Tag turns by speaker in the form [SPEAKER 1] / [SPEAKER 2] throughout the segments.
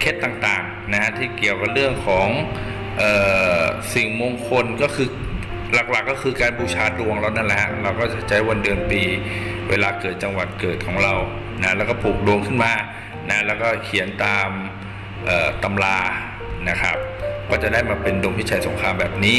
[SPEAKER 1] เคล็ดต่างๆนะฮะที่เกี่ยวกับเรื่องของออสิ่งมงคลก็คือหลักๆก็คือการบูชาดวงเรานั่นแหละเราก็จะใช้วันเดือนปี เวลาเกิดจังหวัดเกิดของเรานะแล้วก็ผูกดวงขึ้นมานะแล้วก็เขียนตามตำรานะครับ ก็จะได้มาเป็นดวงพิชัยสงครามแบบนี้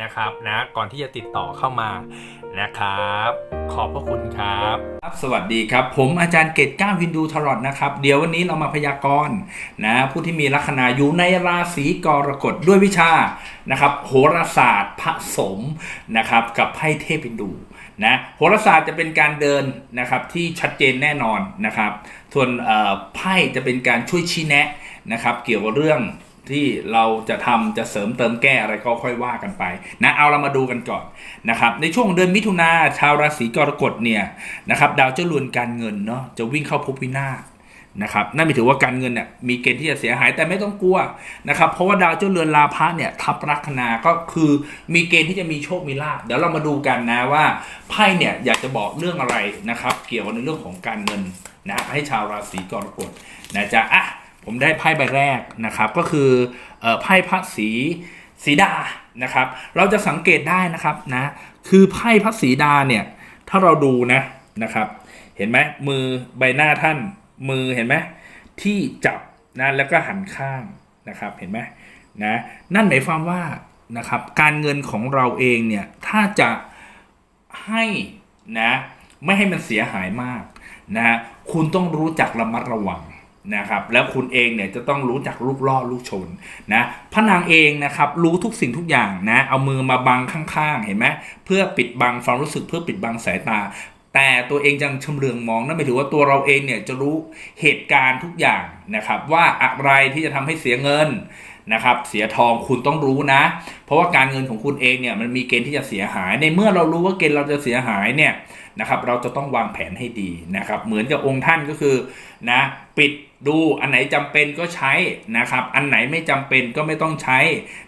[SPEAKER 2] นะครับนะก่อนที่จะติดต่อเข้ามานะครับ ขอบพระคุณครับ
[SPEAKER 1] ครับ สวัสดีครับ ผมอาจารย์เกตก้าวฮินดูทรอดนะครับ เดี๋ยววันนี้เรามาพยากรณ์นะผู้ที่มีลัคนาอยู่ในราศีกรกฎด้วยวิชานะครับโหราศาสตร์ผสมนะครับกับไพ่เทพฮินดูนะโหราศาสตร์จะเป็นการเดินนะครับที่ชัดเจนแน่นอนนะครับ ส่วนไพ่จะเป็นการช่วยชี้แนะนะครับ เกี่ยวกับเรื่อง ที่เราจะทำจะเสริมเติมแก้อะไรก็ค่อยว่ากันไปนะเอาเรามาดูกันก่อนนะครับในช่วงเดือนมิถุนาชาวราศีกรกฎเนี่ยนะครับดาวเจ้าเรือนการเงินเนาะจะวิ่งเข้าภพวินาศนะครับนั่นหมายถึงว่าการเงินเนี่ยมีเกณฑ์ที่จะเสียหายแต่ไม่ต้องกลัวนะครับเพราะว่าดาวเจ้าเรือนลาภะเนี่ยทับลัคนาก็คือมีเกณฑ์ที่จะมีโชคมีลาภเดี๋ยวเรามาดูกันนะว่าไพ่เนี่ยอยากจะบอกเรื่องอะไรนะครับเกี่ยวกับในเรื่องของการเงินนะให้ชาวราศีกรกฎนะจ๊ะอะ ผมได้ไพ่ใบแรกนะครับ ก็คือไพ่พระสีสีดานะครับ เราจะสังเกตได้นะครับนะคือไพ่พระสีดาเนี่ยถ้าเราดูนะนะครับ เห็นไหมมือใบหน้าท่านมือเห็นไหมที่จับนะแล้วก็หันข้างนะครับเห็นไหมนะนั่นหมายความว่านะครับการเงินของเราเองเนี่ยถ้าจะให้นะไม่ให้มันเสียหายมากนะคุณต้องรู้จักระมัดระวัง นะครับแล้วคุณเองเนี่ยจะต้องรู้จักลูกล่อลูกชนนะพระนางเองนะครับรู้ทุกสิ่งทุกอย่างนะเอามือมาบังข้างๆ เห็นไหมเพื่อปิดบังความรู้สึกเพื่อปิดบังสายตา แต่ตัวเองยังชำเลืองมองนั่นหมายถึงว่าตัวเราเองเนี่ยจะรู้เหตุการณ์ทุกอย่างนะครับว่าอะไรที่จะทำให้เสียเงินนะครับเสียทองคุณต้องรู้นะ เพราะว่าการเงินของคุณเองเนี่ยมันมีเกณฑ์ที่จะเสียหาย ในเมื่อเรารู้ว่าเกณฑ์เราจะเสียหายเนี่ย นะครับเราจะต้องวางแผนให้ดีนะครับเหมือนกับองค์ท่านก็คือนะปิดดูอันไหนจำเป็นก็ใช้นะครับอันไหนไม่จำเป็นก็ไม่ต้องใช้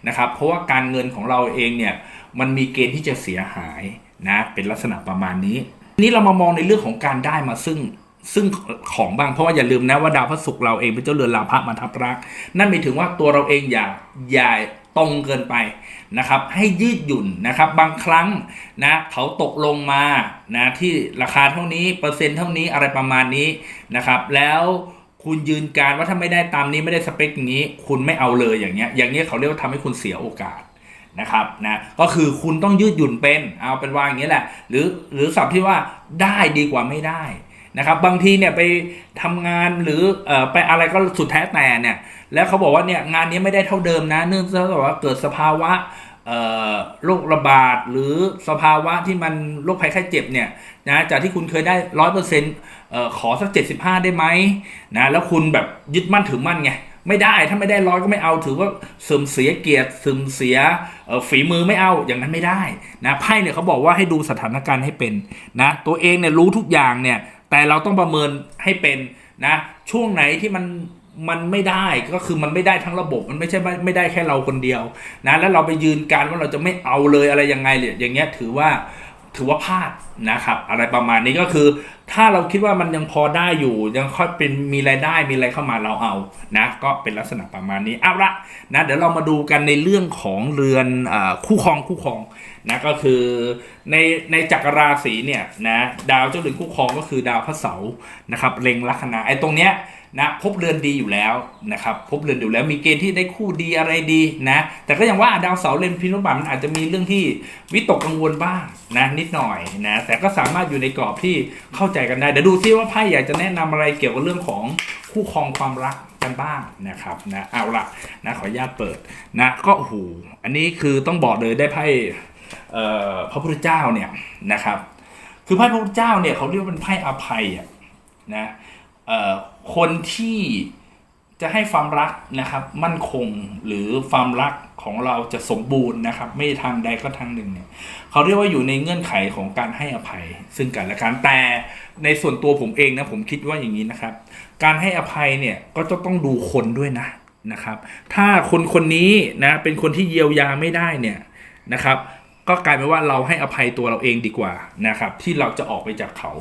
[SPEAKER 1] นะครับเพราะว่าการเงินของเราเองเนี่ยมันมีเกณฑ์ที่จะเสียหายนะเป็นลักษณะประมาณนี้ทีนี้เรามามองในเรื่องของการได้มาซึ่ง ซึ่งของบ้างเพราะว่าอย่าลืมนะว่าดาวพระศุกร์เราเองเป็นเจ้าเรือนลาภะมาทับรัก นั่นหมายถึงว่าตัวเราเองอย่าอย่าตรงเกินไปนะครับ ให้ยืดหยุ่นนะครับ บางครั้งนะเขาตกลงมานะที่ราคาเท่านี้เปอร์เซ็นต์เท่านี้อะไรประมาณนี้นะครับ แล้วคุณยืนการว่าถ้าไม่ได้ตามนี้ไม่ได้สเปคอย่างนี้ คุณไม่เอาเลยอย่างเงี้ยอย่างเงี้ยเขาเรียกว่าทำให้คุณเสียโอกาสนะครับนะก็คือคุณต้องยืดหยุ่นเป็นเอาเป็นว่าอย่างนี้แหละ หรือหรือศัพท์ที่ว่าได้ดีกว่าไม่ได้ นะครับบางทีเนี่ยไปทำงานหรืออไปอะไรก็สุดแท้แต่เนี่ยแล้วเขาบอกว่าเนี่ยงานนี้ไม่ได้เท่าเดิมนะ เนื่องจากว่าเกิดสภาวะโรคระบาดหรือสภาวะที่มันโรคภัยไข้เจ็บเนี่ยนะจากที่คุณเคยได้ร้อยเปอร์เซ็นต์ขอสักเจ็ดสิบห้าได้ไหมนะแล้วคุณแบบยึดมั่นถือมั่นไงไม่ได้ถ้าไม่ได้ร้อยก็ไม่เอาถือว่าเสื่อมเสียเกียรติเสื่อมเสียฝีมือไม่เอาอย่างนั้นไม่ได้นะไพ่เนี่ยเขาบอกว่าให้ดูสถานการณ์ให้เป็นนะตัวเองเนี่ยรู้ทุกอย่างเนี่ย แต่เราต้องประเมินให้เป็นนะช่วงไหนที่มันมันไม่ได้ก็คือมันไม่ได้ทั้งระบบมันไม่ใช่ไม่ไม่ได้แค่เราคนเดียวนะแล้วเราไปยืนการว่าเราจะไม่เอาเลยอะไรยังไงเนี่ยอย่างเงี้ยถือว่า ถือว่าพลาดนะครับ อะไรประมาณนี้ก็คือ ถ้าเราคิดว่ามันยังพอได้อยู่ ยังค่อยเป็นมีรายได้มีอะไรเข้ามาเราเอานะก็เป็นลักษณะประมาณนี้เอาละนะเดี๋ยวเรามาดูกันในเรื่องของเรือนอคู่ครองคู่ครองนะก็คือในในจักรราศีเนี่ยนะดาวเจ้าเรือนคู่ครองก็คือดาวพระเสาร์นะครับเล็งลัคนาไอ้ตรงเนี้ย นะพบเรือนดีอยู่แล้วนะครับพบเรือนอยู่แล้วมีเกณฑ์ที่ได้คู่ดีอะไรดีนะแต่ก็ยังว่าดาวเสาร์เล็งพินุบัตมันอาจจะมีเรื่องที่วิตกกังวลบ้างนะนิดหน่อยนะแต่ก็สามารถอยู่ในกรอบที่เข้าใจกันได้เดี๋ยวดูซิว่าไพ่อยากจะแนะนำอะไรเกี่ยวกับเรื่องของคู่ครองความรักกันบ้างนะครับนะเอาละนะขออนุญาตเปิดนะก็โอ้โหอันนี้คือต้องบอกเลยได้ไพ่พระพุทธเจ้าเนี่ยนะครับ คือไพ่พระพุทธเจ้าเนี่ยเขาเรียกว่าเป็นไพ่อภัยอะนะเอ่อ คนที่จะให้ความรักนะครับ มั่นคงหรือความรักของเราจะสมบูรณ์นะครับ ไม่ทางใดก็ทางหนึ่งเนี่ยเขาเรียกว่าอยู่ในเงื่อนไขของการให้อภัย ซึ่งกันและกันแต่ในส่วนตัวผมเองนะผมคิดว่าอย่างนี้นะครับ การให้อภัยเนี่ยก็จะต้องดูคนด้วยนะนะครับ ถ้าคนคนนี้นะเป็นคนที่เยียวยาไม่ได้เนี่ยนะครับ ก็กลายเป็นว่าเราให้อภัยตัวเราเองดีกว่านะครับ ที่เราจะออกไปจากเขา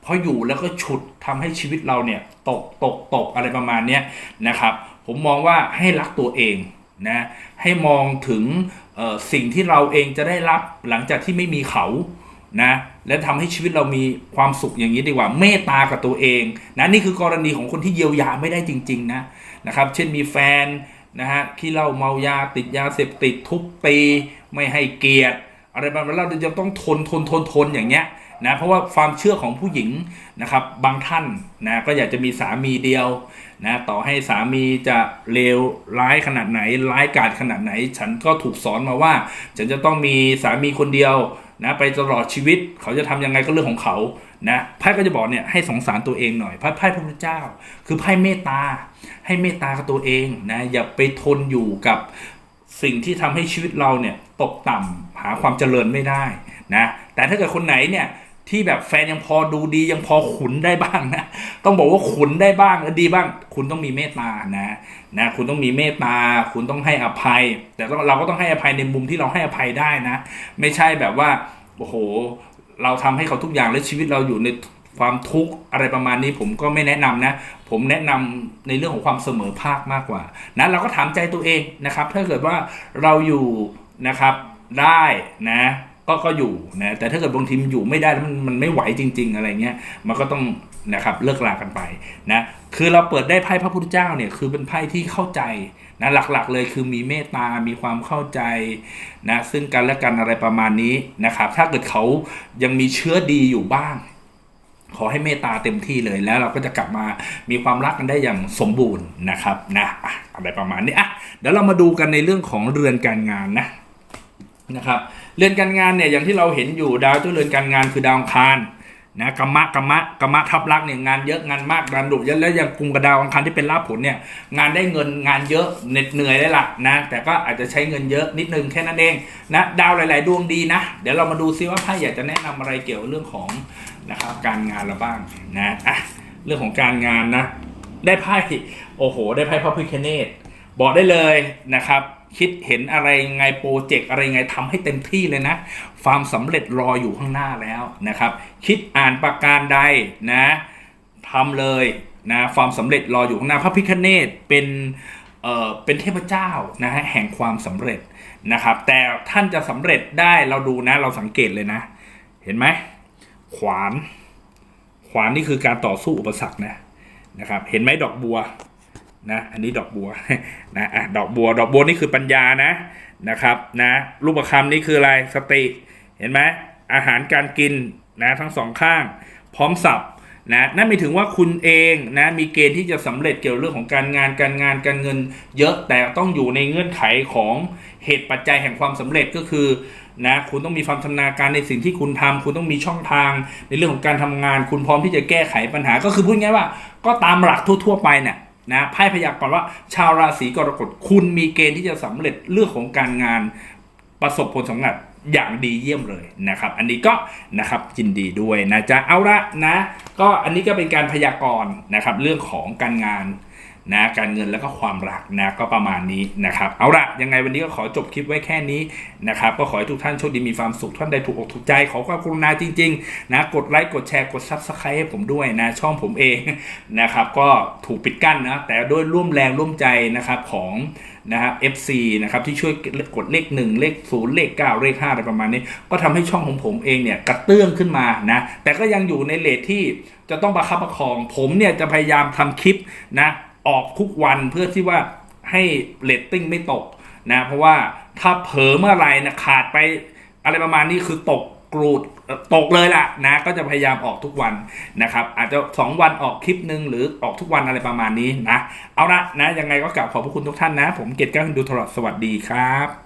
[SPEAKER 1] เพราะอยู่แล้วก็ฉุดทำให้ชีวิตเราเนี่ยตกตกตกอะไรประมาณเนี้ยนะครับ ผมมองว่าให้รักตัวเองนะให้มองถึงสิ่งที่เราเองจะได้รับหลังจากที่ไม่มีเขานะและทำให้ชีวิตเรามีความสุขอย่างนี้ดีกว่า เมตตากับตัวเองนะนี่คือกรณีของคนที่เยียวยาไม่ได้จริงๆนะนะครับ เช่นมีแฟนนะฮะที่เหล้าเมายาติดยาเสพติดทุบตีไม่ให้เกียรติ อะไรแบบนั้นเราจะต้องทนทนทนทนอย่างเงี้ยนะเพราะว่าความเชื่อของผู้หญิงนะครับบางท่านนะก็อยากจะมีสามีเดียวนะต่อให้สามีจะเลวร้ายขนาดไหนร้ายกาจขนาดไหน ฉันก็ถูกสอนมาว่า ฉันจะต้องมีสามีคนเดียวนะไปตลอดชีวิตเขาจะทำยังไงก็เรื่องของเขานะไพ่ก็จะบอกเนี่ยให้สงสารตัวเองหน่อยไพ่ไพ่พระพุทธเจ้า คือไพ่เมตตาให้เมตตากับตัวเองนะอย่าไปทนอยู่กับ สิ่งที่ทำให้ชีวิตเราเนี่ยตกต่ำหาความเจริญไม่ได้นะแต่ถ้าเกิดคนไหนเนี่ยที่แบบแฟนยังพอดูดียังพอขุนได้บ้างนะต้องบอกว่าขุนได้บ้างและดีบ้าง คุณต้องมีเมตตานะนะคุณต้องมีเมตตา คุณต้องให้อภัย แต่เราก็ต้องให้อภัยในมุมที่เราให้อภัยได้นะ ไม่ใช่แบบว่าโอ้โหเราทำให้เขาทุกอย่างและชีวิตเราอยู่ใน ความทุกข์อะไรประมาณนี้ผมก็ไม่แนะนำนะ ผมแนะนำในเรื่องของความเสมอภาคมากกว่านะเราก็ถามใจตัวเองนะครับ ถ้าเกิดว่าเราอยู่นะครับได้นะก็ก็อยู่นะแต่ถ้าเกิดบางทีมอยู่ไม่ได้แล้วมันมันไม่ไหวจริง ๆ อะไรเงี้ยมันก็ต้องนะครับเลิกลากันไปนะคือเราเปิดได้ไพ่พระพุทธเจ้าเนี่ยคือเป็นไพ่ที่เข้าใจนะหลักๆเลยคือมีเมตตา มีความเข้าใจนะซึ่งกันและกันอะไรประมาณนี้นะครับ ถ้าเกิดเขายังมีเชื้อดีอยู่บ้าง ขอให้เมตตาเต็มที่เลยแล้วเราก็จะกลับมามีความรักกันได้อย่างสมบูรณ์นะครับนะอะไรประมาณนี้อะเดี๋ยวเรามาดูกันในเรื่องของเรือนการงานนะนะครับเรือนการงานเนี่ยอย่างที่เราเห็นอยู่ดาวเจ้าเรือนการงานคือดาวคารนะกรรมะกรรมะกรรมะทับลักษณ์เนี่ยงานเยอะงานมากงานดุเยอะแล้วอย่างกลุ่มกับดาวอังคารที่เป็นลาภผลเนี่ยงานได้เงินงานเยอะเหน็ดเหนื่อยได้ละนะแต่ก็อาจจะใช้เงินเยอะนิดนึงแค่นั้นเองนะดาวหลาย ๆ ดวงดีนะ เดี๋ยวเรามาดูซิว่าไพ่อยากจะแนะนำอะไรเกี่ยวกับเรื่องของ นะครับ การงานเราบ้างนะอะเรื่องของการงานนะ ได้ไพ่โอ้โห ได้ไพ่พระพิคเนตบอกได้เลยนะครับ คิดเห็นอะไรไงโปรเจกต์อะไรไงทำให้เต็มที่เลยนะ ความสำเร็จรออยู่ข้างหน้าแล้วนะครับ คิดอ่านประการใดนะทำเลยนะความสำเร็จรออยู่ข้างหน้าพระพิคเนตเป็นเอ่อเป็นเทพเจ้านะฮะแห่งความสำเร็จนะครับ แต่ท่านจะสำเร็จได้เราดูนะเราสังเกตเลยนะ เห็นไหม ขวาน ขวานนี่คือการต่อสู้อุปสรรคนะนะครับ เห็นไหมดอกบัวนะอันนี้ดอกบัวนะอะดอกบัว ดอกบัวนี่คือปัญญานะนะครับนะรูปประคำนี่คืออะไรสติ เห็นไหมอาหารการกินนะทั้งสองข้าง พร้อมสับนะนั่นหมายถึงว่าคุณเองนะมีเกณฑ์ที่จะสำเร็จเกี่ยวเรื่องของการงานการงานการเงิน เยอะแต่ต้องอยู่ในเงื่อนไขของ เหตุปัจจัยแห่งความสำเร็จก็คือนะคุณต้องมีความชำนาญการในสิ่งที่คุณทำคุณต้องมีช่องทางในเรื่องของการทำงาน คุณพร้อมที่จะแก้ไขปัญหา ก็คือพูดง่ายว่า ก็ตามหลักทั่ว ๆ ไปเนี่ยนะไพ่พยากรณ์ว่าชาวราศีกรกฎคุณมีเกณฑ์ที่จะสำเร็จเรื่องของการงานประสบผลสำเร็จอย่างดีเยี่ยมเลยนะครับ อันนี้ก็นะครับยินดีด้วยนะจ๊ะเอาละนะ ก็อันนี้ก็เป็นการพยากรณ์นะครับเรื่องของการงาน นะการเงินแล้วก็ความรักนะก็ประมาณนี้นะครับเอาละยังไงวันนี้ก็ขอจบคลิปไว้แค่นี้นะครับก็ขอให้ทุกท่านโชคดีมีความสุขท่านใดถูกอกถูกใจ ขอความกรุณาจริงๆนะกดไลค์กดแชร์กดซับสไครต์ให้ผมด้วยนะช่องผมเองนะครับก็ถูกปิดกั้นนะแต่ด้วยร่วมแรงร่วมใจนะครับของนะครับ FC นะครับที่ช่วยกดเลข 1 เลข 0 เลข 9 เลข 5 อะไรประมาณนี้ ก็ทำให้ช่องของผมเองเนี่ยกระเตื้องขึ้นมานะแต่ก็ยังอยู่ในเลทที่จะต้องประคับประคอง ผมเนี่ยจะพยายามทำคลิปนะ ออกทุกวันเพื่อที่ว่าให้เลตติ้งไม่ตกนะเพราะว่าถ้าเผลอเมื่อไหรนะขาดไปอะไรประมาณนี้คือตกกรูดตกเลยล่ะนะก็จะพยายามออกทุกวันนะครับอาจจะ 2 วันออกคลิปหนึ่งหรือออกทุกวันอะไรประมาณนี้นะ เอาละนะยังไงก็กล่าวขอบพระคุณทุกท่านนะ ผมเกตก้าวดูตลอดสวัสดีครับ